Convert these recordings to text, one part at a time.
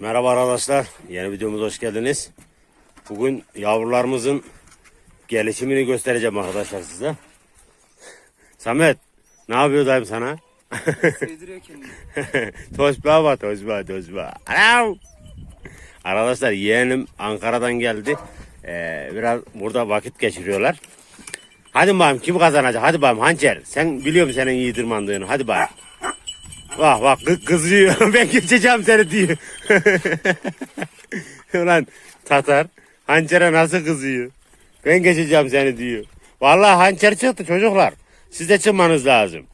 Merhaba arkadaşlar. Yeni videomuza hoş geldiniz. Bugün yavrularımızın gelişimini göstereceğim arkadaşlar size. Samet, ne yapıyor dayım sana? Sevdiriyor kendini. Tosba bak, tosba, tosba. Anam! Arkadaşlar yeğenim Ankara'dan geldi. Ee, biraz burada vakit geçiriyorlar. Hadi bakayım kim kazanacak? Hadi bakayım Hançer. Sen biliyorum senin iyi tırmandığını. Hadi bakayım. Bak bak kız kızıyor. ben geçeceğim seni diyor. Ulan Tatar. Hançer'e nasıl kızıyor? Ben geçeceğim seni diyor. Vallahi hançer çıktı çocuklar. Siz de çıkmanız lazım.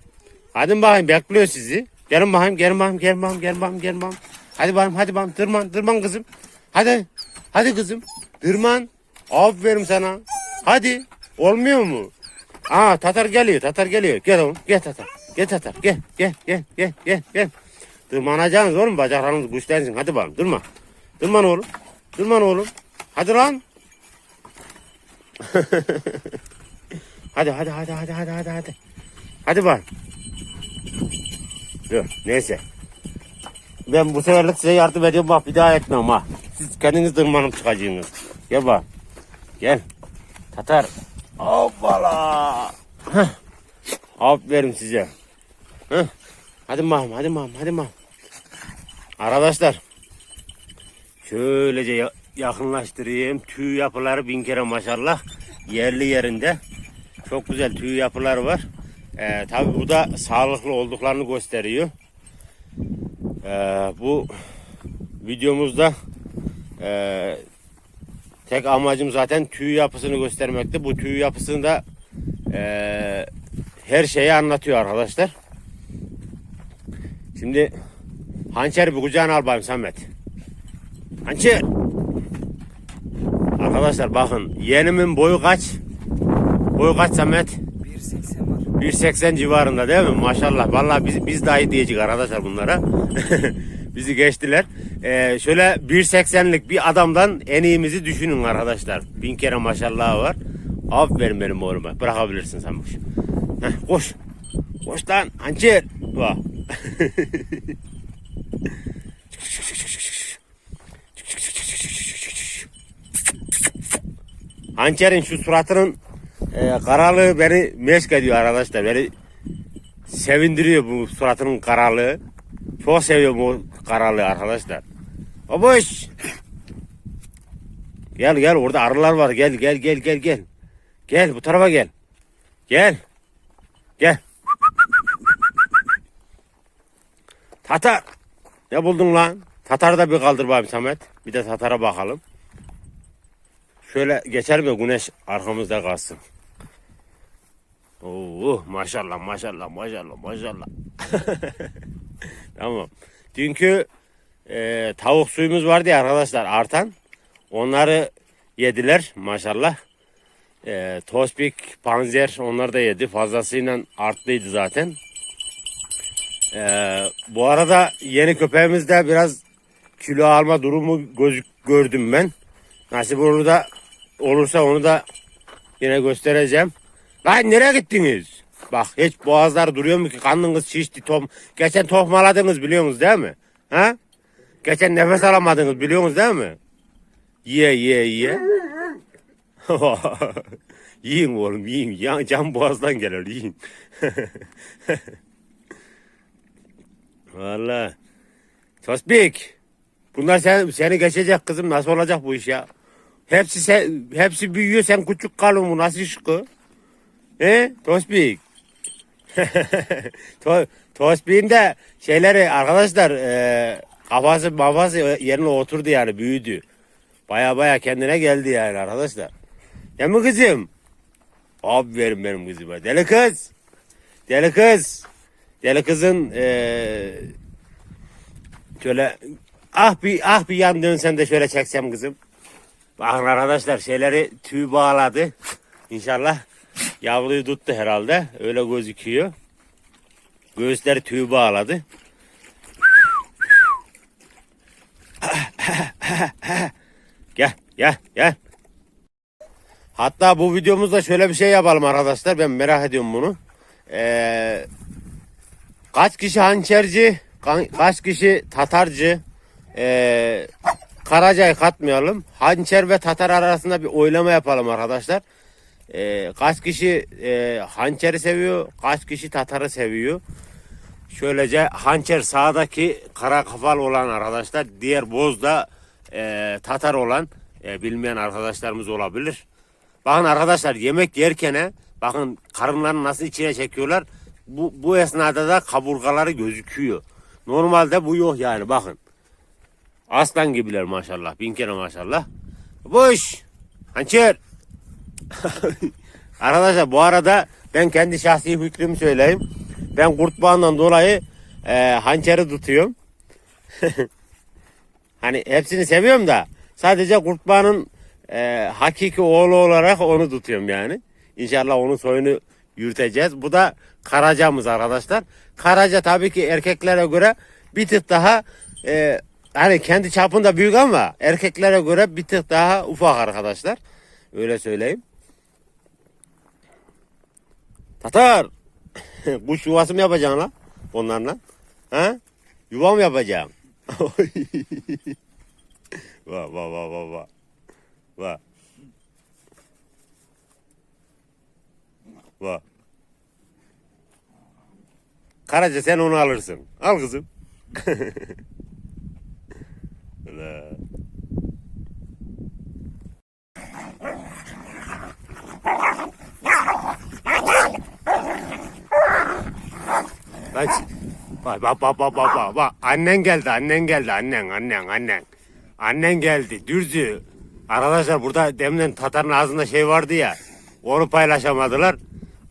Hadi bakayım bekliyor sizi. Gelin bakayım, gelin bakayım, gelin bakayım, gelin bakayım, gelin bakayım. Hadi bakayım, hadi bakayım, tırman, tırman kızım. Hadi, hadi kızım, tırman. Aferin sana. Hadi, olmuyor mu? Aa, Tatar geliyor, Tatar geliyor. Gel oğlum, gel Tatar. Gel Tatar, gel, gel, gel, gel, gel, gel. Tırmanacaksınız oğlum, bacaklarınız güçlensin. Hadi bakalım, durma. Tırman oğlum, tırman oğlum. Hadi lan. hadi, hadi, hadi, hadi, hadi, hadi, hadi. Hadi bak. Dur neyse. Ben bu seferlik size yardım ediyorum bak bir daha etmem ha. Siz kendiniz tırmanıp çıkacaksınız. Gel bak. Gel. Tatar. Hoppala. Heh. Aferin size. Hadi mam, hadi mam, hadi mam. Arkadaşlar. Şöylece ya- yakınlaştırayım. Tüy yapıları bin kere maşallah. Yerli yerinde. Çok güzel tüy yapıları var. Ee, tabii bu da sağlıklı olduklarını gösteriyor. Ee, bu videomuzda e, tek amacım zaten tüy yapısını göstermekti. Bu tüy yapısında e, her şeyi anlatıyor arkadaşlar. Şimdi hançer bir kucağına al bakayım Samet. Hançer. Arkadaşlar bakın yeğenimin boyu kaç? Boyu kaç Samet? 1.80 var. 1.80 civarında değil mi? Maşallah. Vallahi biz, biz dahi diyecek arkadaşlar bunlara. Bizi geçtiler. Ee, şöyle 1.80'lik bir adamdan en iyimizi düşünün arkadaşlar. Bin kere maşallah var. Aferin benim oğluma. Bırakabilirsin sen bu. Heh, koş. Koş lan. Hançer. Bak. Hançer'in şu suratının e, karalığı beni meşk ediyor arkadaşlar. Beni sevindiriyor bu suratının karalığı. Çok seviyorum bu karalığı arkadaşlar. Babuş. Gel gel orada arılar var. Gel gel gel gel gel. Gel bu tarafa gel. Gel. Gel. Tatar. Ne buldun lan? Tatarı da bir kaldır bakayım Samet. Bir de Tatar'a bakalım. Şöyle geçer mi güneş arkamızda kalsın. Oo maşallah maşallah maşallah maşallah. tamam. Dünkü e, tavuk suyumuz vardı ya arkadaşlar artan. Onları yediler maşallah. E, tospik, panzer onları da yedi. Fazlasıyla artlıydı zaten. E, bu arada yeni köpeğimizde biraz kilo alma durumu gözük gördüm ben. Nasip olur da olursa onu da yine göstereceğim. Lan nereye gittiniz? Bak hiç boğazlar duruyor mu ki karnınız şişti. Tom... Geçen tohmaladınız biliyorsunuz değil mi? Ha? Geçen nefes alamadınız biliyorsunuz değil mi? Ye ye ye. yiyin oğlum yiyin. Can boğazdan gelir yiyin. Valla. Tospik. Bunlar sen, seni geçecek kızım. Nasıl olacak bu iş ya? Hepsi sen, hepsi büyüyor sen küçük kalın bu nasıl iş? He? Tospik. to, Tospik'in de şeyleri arkadaşlar e, kafası mafası yerine oturdu yani büyüdü. Baya baya kendine geldi yani arkadaşlar. Değil mi kızım? Aferin benim kızıma. Deli kız. Deli kız. Deli kızın e, şöyle ah bir ah bir yan dönsen de şöyle çeksem kızım. Bakın arkadaşlar şeyleri tüy bağladı. İnşallah yavruyu tuttu herhalde. Öyle gözüküyor. Göğüsleri tüy bağladı. gel gel gel. Hatta bu videomuzda şöyle bir şey yapalım arkadaşlar. Ben merak ediyorum bunu. Ee, kaç kişi hançerci, ka- kaç kişi tatarcı, e, Karaca'yı katmayalım. Hançer ve Tatar arasında bir oylama yapalım arkadaşlar. E, kaç kişi e, hançeri seviyor, kaç kişi Tatar'ı seviyor. Şöylece hançer sağdaki kara kafalı olan arkadaşlar, diğer bozda e, Tatar olan e, bilmeyen arkadaşlarımız olabilir. Bakın arkadaşlar yemek yerken bakın karınlarını nasıl içine çekiyorlar. Bu, bu esnada da kaburgaları gözüküyor. Normalde bu yok yani bakın. Aslan gibiler maşallah. Bin kere maşallah. Boş. Hançer. Arkadaşlar bu arada ben kendi şahsi fikrimi söyleyeyim. Ben kurt bağından dolayı e, hançeri tutuyorum. hani hepsini seviyorum da sadece kurt bağının e, hakiki oğlu olarak onu tutuyorum yani. İnşallah onun soyunu yürüteceğiz. Bu da karacamız arkadaşlar. Karaca tabii ki erkeklere göre bir tık daha e, hani kendi çapında büyük ama erkeklere göre bir tık daha ufak arkadaşlar. Öyle söyleyeyim. Tatar. Kuş yuvası mı yapacaksın lan onlarla? Ha? Yuva mı yapacaksın? va va va va va. Va. Va. Karaca sen onu alırsın. Al kızım. Bak, bak, bak, bak, bak, bak, bak, bak. Annen geldi, annen geldi, annen, annen, annen. Annen geldi, dürzü. Arkadaşlar burada demden Tatar'ın ağzında şey vardı ya. Onu paylaşamadılar.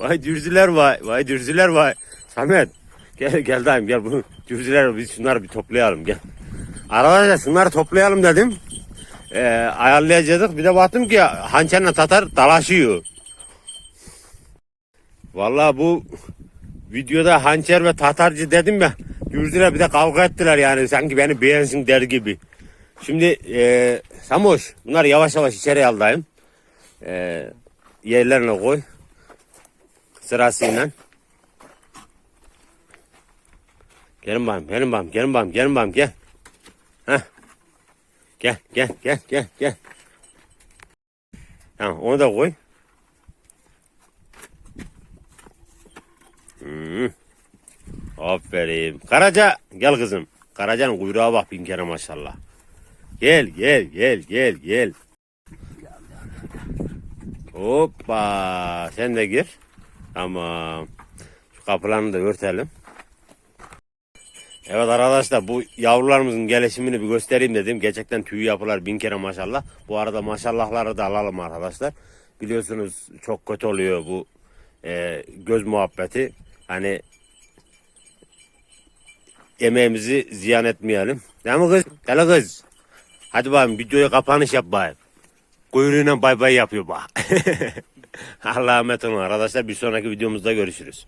vay dürzüler vay vay dürzüler vay Samet gel gel dayım gel bunu dürzüler biz şunları bir toplayalım gel Arkadaşlar şunları toplayalım dedim. Ee, ayarlayacaktık. Bir de baktım ki hançerle tatar dalaşıyor. Vallahi bu videoda hançer ve tatarcı dedim ya. Yüzdüler bir de kavga ettiler yani. Sanki beni beğensin der gibi. Şimdi e, Samoş bunları yavaş yavaş içeri al dayım. E, yerlerine koy. Sırasıyla. Gelin bakayım, gelin bakayım, gelin bakayım, gelin bakayım, gel. Heh. Gel gel gel gel gel. Tamam onu da koy. Hmm. Aferin. Karaca gel kızım. Karaca'nın kuyruğa bak bin kere maşallah. Gel gel gel gel gel. Hoppa sen de gir. Tamam. Şu kapılarını da örtelim. Evet arkadaşlar bu yavrularımızın gelişimini bir göstereyim dedim. Gerçekten tüy yapılar bin kere maşallah. Bu arada maşallahları da alalım arkadaşlar. Biliyorsunuz çok kötü oluyor bu e, göz muhabbeti. Hani emeğimizi ziyan etmeyelim. Değil mi kız? Gel kız. Hadi bakayım videoya kapanış yap bakayım. Kuyruğuyla bay bay yapıyor bak. Allah'a emanet olun arkadaşlar. Bir sonraki videomuzda görüşürüz.